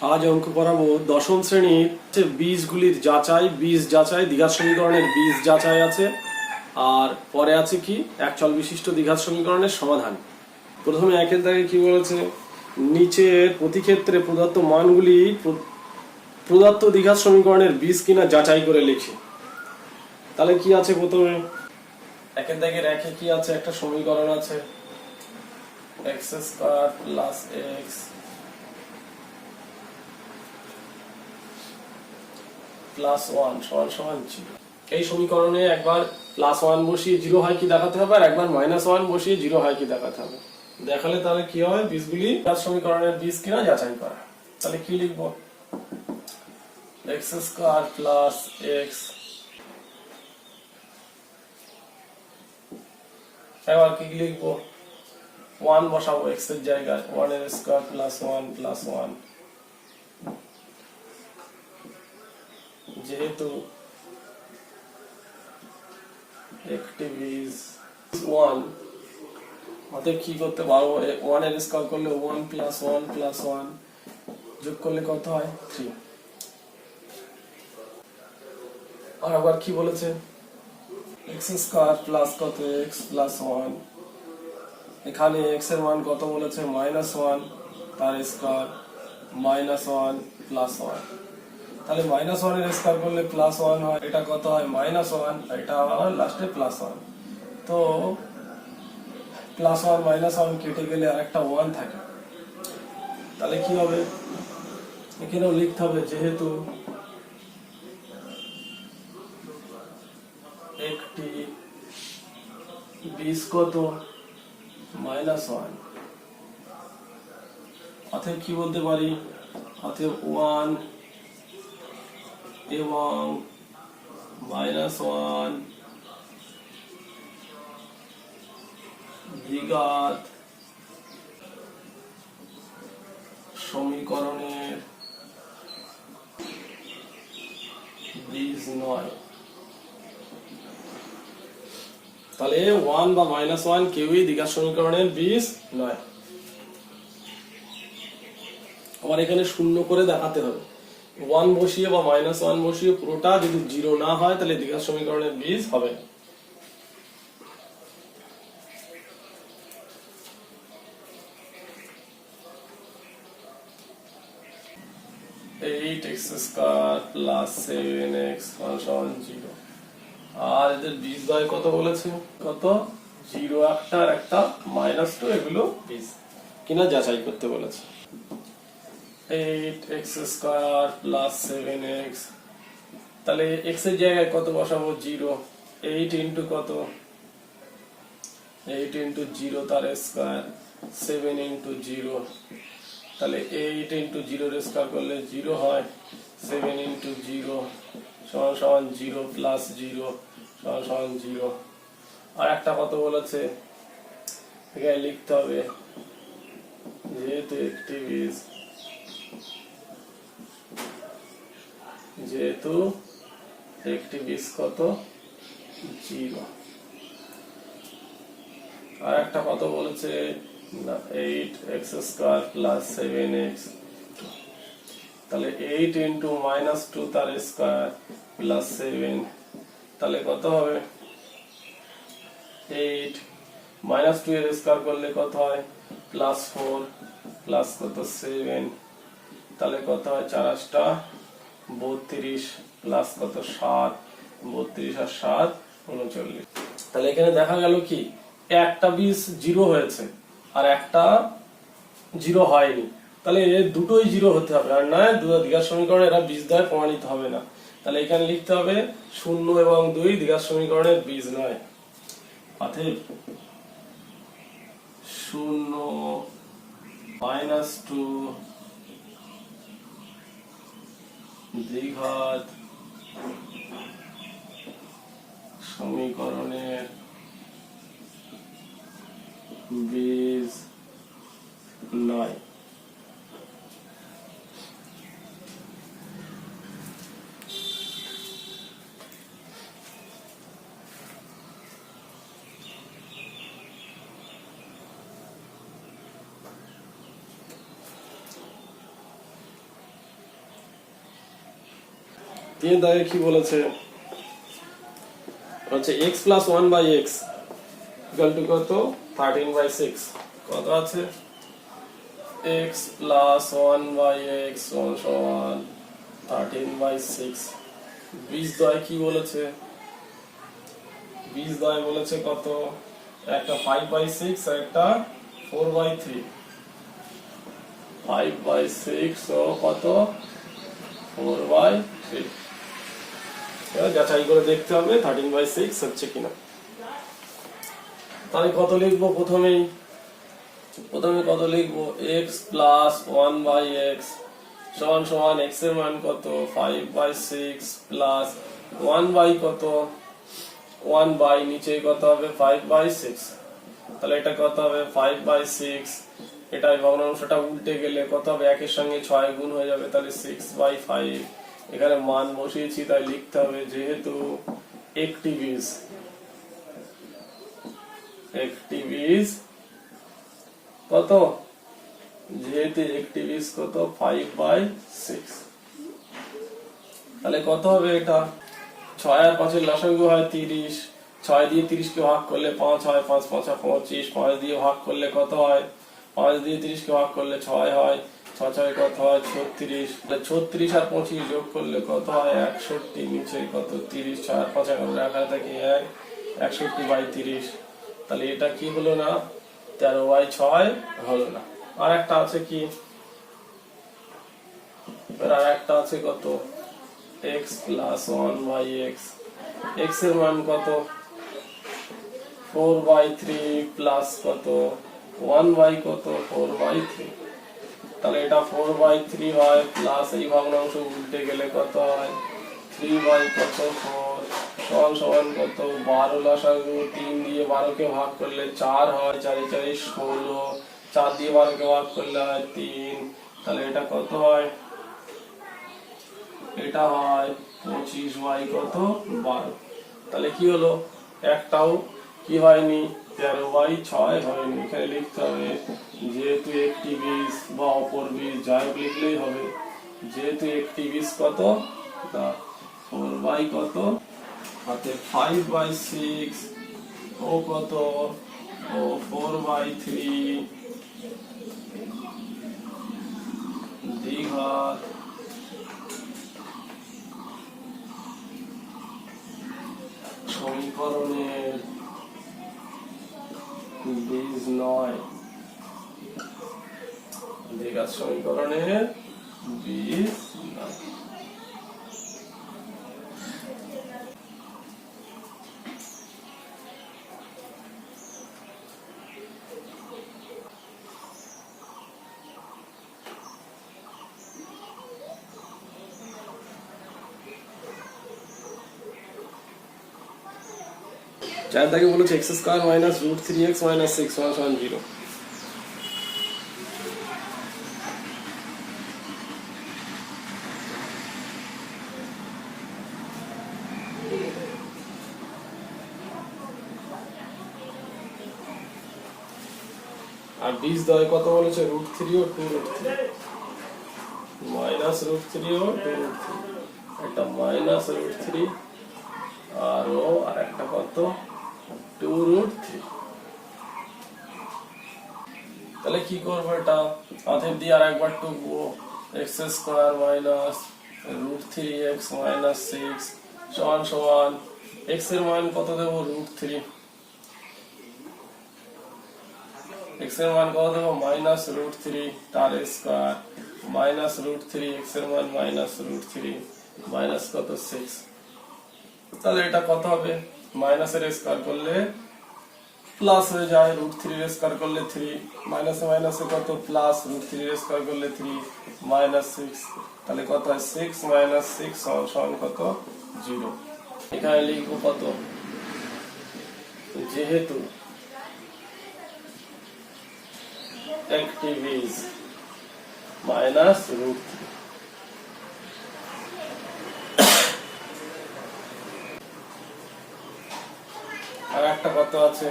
আজ অঙ্ক করাবো দশম শ্রেণির বীজগুলির যাচাই, বীজ যাচাই, দ্বিঘাত সমীকরণের বীজ যাচাই আছে। আর পরে আছে কি? একচল বিশিষ্ট দ্বিঘাত সমীকরণের সমাধান। প্রথমে একের দাগে কি বলেছে? নিচের প্রতি ক্ষেত্রে প্রদত্ত মানগুলি প্র- প্রদত্ত দ্বিঘাত সমীকরণের বীজ কিনা যাচাই করে লিখি। তাহলে কি আছে প্রথমে? একের দাগে রেখে কি আছে? একটা সমীকরণ আছে। X square plus x plus one সমান সমান জিরো। এই সমীকরণে একবার প্লাস ওয়ান বসিয়ে জিরো হয় কি দেখাতে হবে? আর একবার মাইনাস ওয়ান বসিয়ে জিরো হয় কি দেখাতে হবে? দেখালে তাহলে কি হয়? বীজগুলি প্লাস সমীকরণের বীজ কিনা যাচাই করা। তাহলে কি লিখব? এক্স স্কোয়ার প্লাস এক্স এবার কি লিখব? ওয়ান বসাবো এক্সের জায়গায়। ওয়ানের square plus one plus one যেহেতু বীজ ওয়ান অতএব কি করতে পারব? ওয়ানের স্কোয়ার করলে one plus one plus one যোগ করলে কত হয়? থ্রি আর আবার কি বলেছে? এক্স স্কোয়ার প্লাস কত? এক্স প্লাস ওয়ান এখানে এক্সের মান কত বলেছে? মাইনাস ওয়ান তার square minus one plus one তাহলে মাইনাস ওয়ানের স্কোয়ার করলে প্লাস ওয়ান হয়, এটা কত হয়? মাইনাস ওয়ান এটা আবার লাস্টে প্লাস ওয়ান তো প্লাস ওয়ান মাইনাস ওয়ান কেটে গেলে আর একটা ওয়ান থাকে। তাহলে কি হবে? এখানেও লিখতে হবে যেহেতু একটি বিশ কত? মাইনাস ওয়ান অতএব কি বলতে পারি? অতএব ওয়ান এবং মাইনাস ওয়ান দ্বিঘাত সমীকরণের বীজ নয়। তাহলে ওয়ান বা মাইনাস ওয়ান কেউই দ্বিঘাত সমীকরণের বীজ নয়। আবার এখানে শূন্য করে দেখাতে হবে। ওয়ান বসিয়ে বা মাইনাস ওয়ান বসিয়ে পুরোটা যদি জিরো না হয়, তাহলে দ্বিঘাত সমীকরণের বীজ হবে। না। Eight x plus seven x সমান জিরো আর এদের বীজ দয় কত বলেছে? কত? জিরো একটা আর একটা মাইনাস টু এগুলো বীজ। কিনা যাচাই করতে বলেছে। Eight x square plus seven x তাহলে এক্সের জায়গায় কত বসাবো? জিরো এইট ইন্টু কত? এইট ইন্টু জিরো তার স্কোয়ার সেভেন ইন্টু জিরো তাহলে এইট ইন্টু জিরোর স্কোয়ার করলে জিরো হয়। সেভেন ইন্টু জিরো সমান সমান জিরো প্লাস জিরো সমান সমান জিরো আর একটা কত বলেছে। এখানে লিখতে হবে। যেহেতু একটি বীজ যেহেতু একটি বীজ কত জিরো আর একটা কত বলেছে এইট এক্স স্কোয়ার তাহলে এইট ইন্টু মাইনাস টু তার স্কোয়ার প্লাস সেভেন তাহলে কত হবে? এইট মাইনাস টু এর স্কোয়ার করলে কত হয়? প্লাস ফোর প্লাস কত? সেভেন তাহলে কত হয়? চার আটটা। বত্রিশ প্লাস কত? সাত। বত্রিশ আর সাত, উনচল্লিশ। তাহলে এখানে দেখা গেল কি? একটা বীজ জিরো হয়েছে আর একটা জিরো হয়নি। তাহলে দুটোই জিরো হতে হবে। আর নয়, দু দ্বিঘাত সমীকরণ এরা বীজ দ্বয় প্রমাণিত হবে না। তাহলে এখানে লিখতে হবে শূন্য এবং দুই দ্বিঘাত সমীকরণের বীজ নয়। অতএব শূন্য মাইনাস টু দ্বিঘাত সমীকরণের বীজ নয়। তিন দাগে কি বলেছে? হচ্ছে x plus one by x equal two কত? থার্টিন বাই সিক্স কত আছে? X plus one by x সমান সমান থার্টিন বাই সিক্স বীজ দয় কি বলেছে? বীজ দয় বলেছে কত? একটা ফাইভ বাই সিক্স একটা four by three five by six ও কত? ফোর বাই থ্রি যাচাই করে দেখতে হবে থার্টিন বাই সিক্স হচ্ছে কিনা। তাহলে কত লিখব প্রথমেই? প্রথমে কত লিখব? X plus one by x সমান সমান এক্সের মান কত? Five by six plus one by কত? ওয়ান বাই নিচে কত হবে? ফাইভ বাই সিক্স তাহলে এটা কত হবে? ফাইভ বাই সিক্স এটা ভগ্নাংশটা উল্টে গেলে কত হবে? একের সঙ্গে ছয় গুণ হয়ে যাবে, তাহলে সিক্স বাই ফাইভ এখানে মান বসিয়েছি, তাই লিখতে হবে যেহেতু একটি বীজ একটি বীজ কত? যেহেতু একটি কত? ফাইভ বাই সিক্স তাহলে কত হবে এটা? ছয় আর পাঁচের লসাগু হয় তিরিশ। ছয় দিয়ে তিরিশকে ভাগ করলে পাঁচ হয়, পাঁচ পাঁচা পঁচিশ। পাঁচ দিয়ে ভাগ করলে কত হয়? পাঁচ দিয়ে তিরিশকে ভাগ করলে ছয় হয়। ছয় কত হয় ছত্রিশ ছত্রিশ আর পঁচিশ যোগ করলে কত হয়? একষট্টি, নিচে কত? তিরিশ ছয় আর পাঁচ এখানে থাকে এক, একষট্টি বাই তিরিশ। তাহলে এটা কি হলো না? তেরো বাই ছয় হলো না। আর একটা আছে কি? আর একটা আছে কত? X plus one by x এক্সের মান কত? ফোর বাই থ্রি প্লাস কত? ওয়ান বাই কত? ফোর বাই থ্রি তাহলে এটা ফোর বাই থ্রি হয় প্লাস এই ভগ্নাংশ উল্টে গেলে কত হয়? থ্রি বাই কত? ফোর সমান সমান কত? বারো লসাগু তিন দিয়ে বারোকে ভাগ করলে চার হয়, চারি চারি ষোলো, চার দিয়ে বারোকে ভাগ করলে হয় তিন। তাহলে এটা কত হয়? এটা হয় পঁচিশ বাই কত? বারো। তাহলে কি হলো? একটাও কি হয়নি? তেরো বাই ছয় হয়নি এখানে লিখতে হবে। যেহেতু একটি বীজ বা অপর বীজ যাই লিখলেই হবে। যেহেতু একটি বীজ কত? ফোর বাই কত? হাতে ফাইভ বাই সিক্স ও কত? ও ফোর বাই থ্রি দীঘাত সমীকরণের বীজ নয় দ্বিঘাত সমীকরণের বীজ নয় চার দাগে বলেছে x square minus root three x minus six one সমান জিরো আর বীজ দয় কত বলেছে? রুট থ্রি ও two root three minus root three ও টু রুট থ্রি একটা মাইনাস রুট থ্রি আর ও আর একটা কত? টু রুট থ্রি তাহলে কি করব এটা? অতএব দিয়ে আর একবার টুকবো। X square minus root three x minus six সমান সমান। এক্সের মান কত দেবো? রুট থ্রি এক্সের মান কত দেবো? মাইনাস রুট থ্রি তার স্কোয়ার মাইনাস রুট থ্রি এক্সের মান মাইনাস রুট থ্রি মাইনাস কত? সিক্স তাহলে এটা কত হবে? মাইনাসের স্কোয়ার করলে প্লাস হয়ে যায় রুট থ্রি স্কোয়ার করলে থ্রি মাইনাসে মাইনাসে কত? প্লাস রুট থ্রি স্কোয়ার করলে থ্রি মাইনাস সিক্স তাহলে কত হয়? সিক্স মাইনাস সিক্স সমান কত? জিরো এখানে লিখব কত? যেহেতু একটি বীজ মাইনাস রুট আর একটা কত আছে?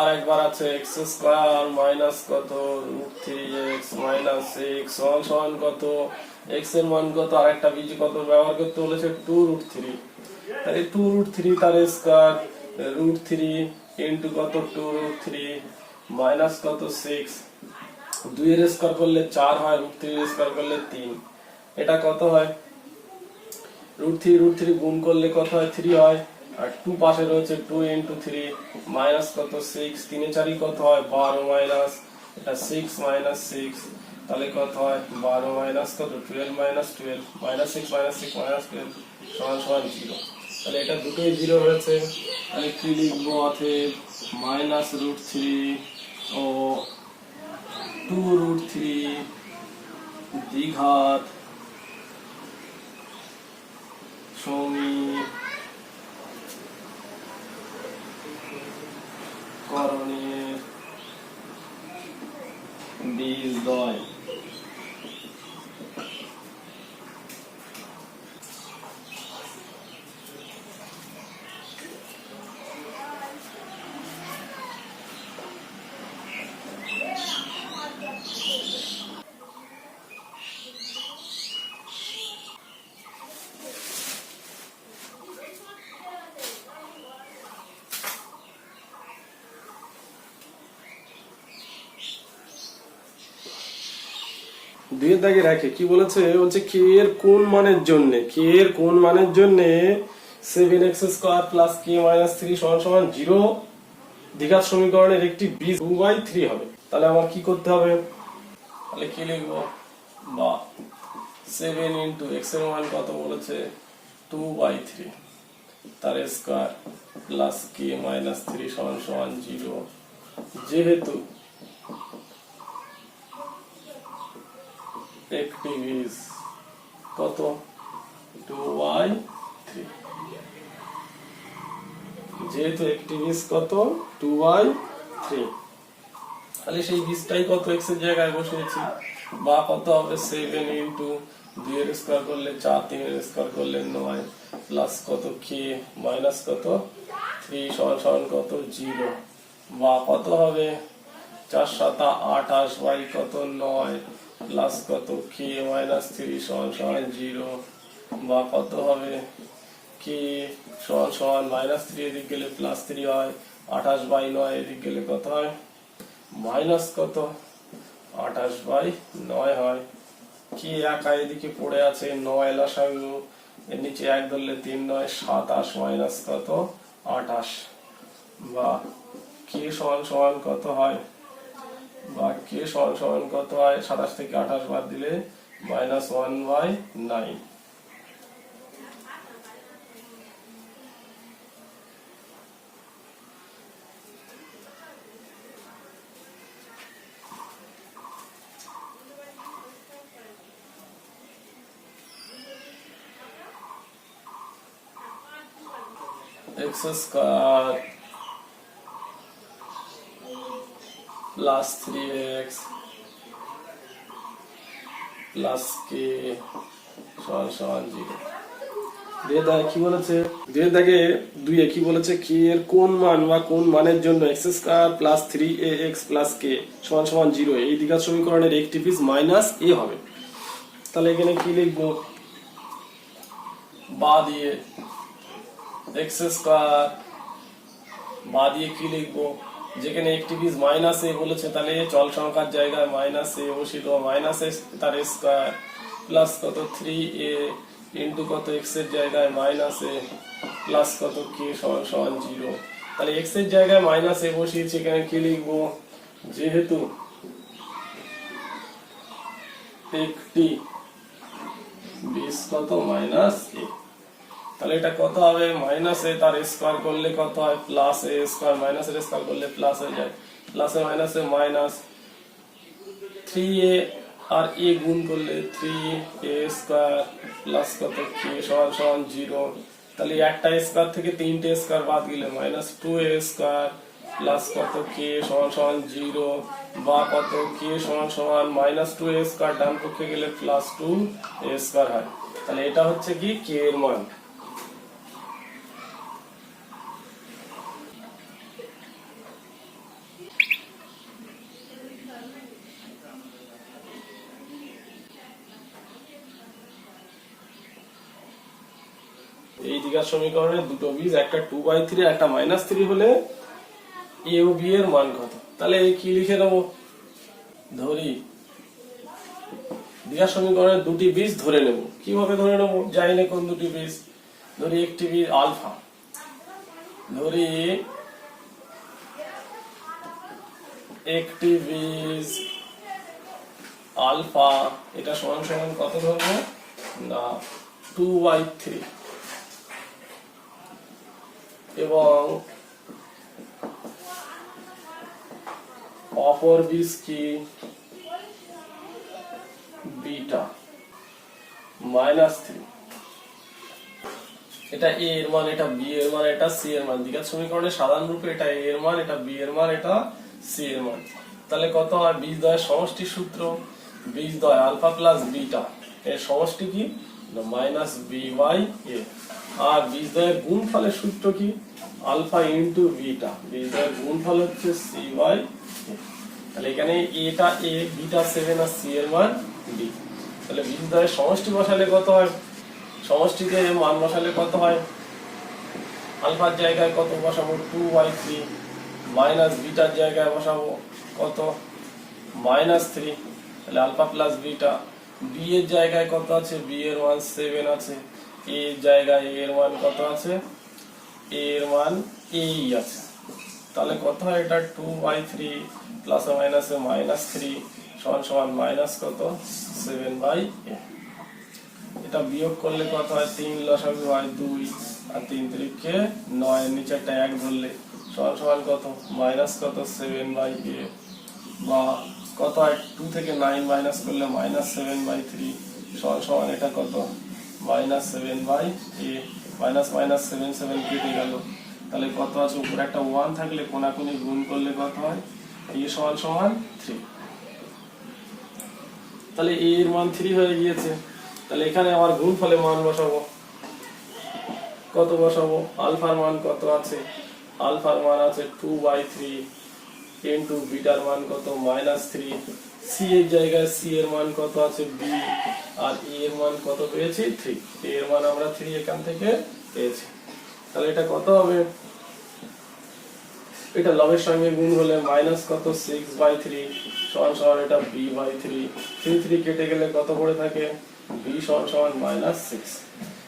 আর আছে এক্স স্কোয়ার মাইনাস কত? রুট থ্রি মাইনাস সমান সমান কত? এর মান কত? কত? ব্যবহার করতে বলেছে টু রুট থ্রি তাহলে টু রুট থ্রি তার কত? টু রুট থ্রি মাইনাস কত? সিক্স দুইয়ের স্কোয়ার করলে চার হয় রুট থ্রি স্কোয়ার করলে তিন। এটা কত হয়? রুট থ্রি রুট থ্রি গুণ করলে কত হয়? থ্রি হয়। আর টু পাশে রয়েছে টু ইন্টু থ্রি মাইনাস কত সিক্স তিনে চারি কত হয়? বারো মাইনাস এটা সিক্স মাইনাস সিক্স তাহলে কত হয়? বারো মাইনাস কত? Twelve minus twelve minus six minus six minus twelve সমান সমান জিরো তাহলে এটা দুটোই জিরো হয়েছে তাহলে কি লিখব মাইনাস রুট থ্রি ও টু রুট থ্রি দ্বিঘাত সমীকরণের বীজদ্বয় দুইয়ের দাগে রাখে। কি বলেছে? বলছে, কে এর কোন মানের জন্য? কে এর কোন মানের জন্য seven x square plus k minus three সমান সমান জিরো দ্বিঘাত সমীকরণের একটি বীজ টু বাই থ্রি হবে? তাহলে আমার কি করতে হবে? তাহলে কি লিখব? বা সেভেন ইন্টু এক্সের মান কত বলেছে? টু বাই থ্রি তার square plus k minus three সমান সমান জিরো যেহেতু একটি বীজ কত? টু বাই থ্রি যেহেতু একটি বীজ কত? টু বাই থ্রি তাহলে সেই বীজটাই কত? এক্সের জায়গায় বসিয়েছি। বা কত হবে? সেভেন ইন্টু দুইয়ের স্কোয়ার করলে চার তিনের স্কোয়ার করলে নয়। প্লাস কত? কে মাইনাস কত? থ্রি সমান সমান কত? জিরো বা কত হবে? চার সাতা আঠাশ বাই কত? নয়। প্লাস কত? কে মাইনাস থ্রি সমান সমান জিরো বা কত হবে? কে সমান সমান মাইনাস থ্রি এদিক গেলে প্লাস থ্রি হয়, আঠাশ বাই নয় এদিক গেলে কত হয়? মাইনাস কত? আঠাশ বাই নয় হয়। কি একা এদিকে পড়ে আছে নয় লসাগু, এর নিচে এক ধরলে তিন নয়, সাতাশ মাইনাস কত? আঠাশ বা কে সমান সমান কত হয়? বা কে সমান সমান কত হয়? সাতাশ থেকে আঠাশ বাদ দিলে minus one by nine x square plus 3x plus k সমান সমান জিরো দিয়ে দেয় কি বলেছে? দিয়ে দেখে দুইয়ে কি বলেছে? কি এর কোন মান বা কোন মানের জন্য x square plus three a x plus k সমান সমান জিরো এই দ্বিঘাত সমীকরণের একটি পিস মাইনাস এ হবে। তাহলে এখানে কি লিখব? বা দিয়ে এক্স স্কোয়ার বা দিয়ে কি লিখব? যেখানে একটি পিস মাইনাস এ বলেছে, তাহলে চল সংখ্যার জায়গায় মাইনাস এ বসিয়ে মাইনাস এ তার স্কোয়ার প্লাস কত? থ্রি এ ইন্টু কত? এক্সের জায়গায় মাইনাস এ প্লাস কত? কে সমান সমান জিরো তাহলে এক্সের জায়গায় মাইনাস এ বসিয়েছি, এখানে কি লিখব? যেহেতু একটি বিশ কত? মাইনাস এ তাহলে এটা কত হবে? মাইনাস এ তার স্কোয়ার করলে কত হয়? প্লাস এ স্কোয়ার মাইনাস এর স্কোয়ার করলে প্লাস হয়ে যায়। Plus minus minus three a R a গুণ করলে থ্রি এ স্কোয়ার প্লাস কত? কে সমান সমান জিরো তাহলে একটা স্কোয়ার থেকে তিনটে স্কোয়ার বাদ গেলে minus two a square plus কত? কে সমান সমান জিরো বা কত? কে সমান সমান মাইনাস টু এ স্কোয়ার ডান পক্ষে গেলে প্লাস টু এ স্কোয়ার হয়। তাহলে এটা হচ্ছে কি? কে এর মান। দ্বিঘাত সমীকরণে দুটো বীজ, একটা টু বাই থ্রি একটা মাইনাস থ্রি হলে ও বি এর মান কত? তাহলে এই কি লিখে দেবো? ধরি দ্বিঘাত সমীকরণের দুটি বীজ ধরে নেব। কীভাবে ধরে নেব? জানি না কোন দুটি বীজ। ধরি একটি বীজ আলফা ধরি একটি বীজ আলফা এটা সমান সমান কত ধরবো? না টু বাই থ্রি এবং অপর বীজ কি বিটা, মাইনাস থ্রি। এটা এ এর মান, এটা বি এর মান, এটা সি এর মান। দ্বিঘাত সমীকরণের সাধারণ রূপে এটা এ এর মান, এটা বি এর মান, এটা সি এর মান। তাহলে কত হয়? বীজ দয়ের সমষ্টি সূত্র বীজ দয় আলফা প্লাস বিটা। এর সমষ্টি কি? মাইনাস বি বাই এ আর বীজ দয়ের গুণফলের সূত্র কি? আলফা ইন্টু বিটা বীজ দয়ের গুণফল হচ্ছে সি বাই তাহলে এখানে এটা এ বিটা সেভেন আর সি এর মান বি তাহলে বীজ দয়ের সমষ্টি বসালে কত হয়? সমষ্টিতে মান বসালে কত হয়? আলফার জায়গায় কত বসাবো? টু বাই থ্রি মাইনাস বিটার জায়গায় বসাবো কত? মাইনাস থ্রি তাহলে আলফা প্লাস বিটা বি এর জায়গায় কত আছে? বি এর মান সেভেন আছে। এ এর জায়গায় এর মান কত আছে? এর মান এই আছে। তাহলে কত হয় এটা? টু বাই থ্রি প্লাস মাইনাসে মাইনাস থ্রি সমান সমান মাইনাস কত? সেভেন বাই এ এটা বিয়োগ করলে কত হয়? তিন লসাগু হয় দুই আর তিন তিরিখে নয়। নিচে একটা এক ধরলে সমান সমান কত? মাইনাস কত? সেভেন বাই এ বা কত হয়? টু থেকে নাইন মাইনাস করলে মাইনাস সেভেন বাই থ্রি সমান সমান এটা কত? Minus seven by a minus minus seven seven কেটে গেল। তাহলে কত আছে? উপরে একটা ওয়ান থাকলে কোনাকুনি গুণ করলে কত হয়? এ সমান সমান থ্রি তাহলে এ এর মান থ্রি হয়ে গিয়েছে। তাহলে এখানে আমার গুণ ফলে মান বসাবো। কত বসাবো? আলফার মান কত আছে? আলফার মান আছে টু বাই থ্রি ইন্টু বিটার মান কত? Minus three. সি এর জায়গায় সি এর মান কত আছে? বি আর এ এর মান কত পেয়েছি? থ্রি। এর মান আমরা থ্রি এখান থেকে পেয়েছি। তাহলে এটা কত হবে? এটা লবের সঙ্গে গুণ হলে মাইনাস কত? Six by three. সমান সমান এটা b by three. Three three কেটে গেলে কত পড়ে থাকে? বি সমান সমান মাইনাস সিক্স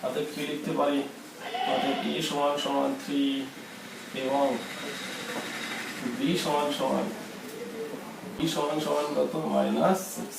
তাতে কি লিখতে পারি। অর্থাৎ এ সমান সমান থ্রি এবং বি সমান সমান বি সমান সমান কত? Minus six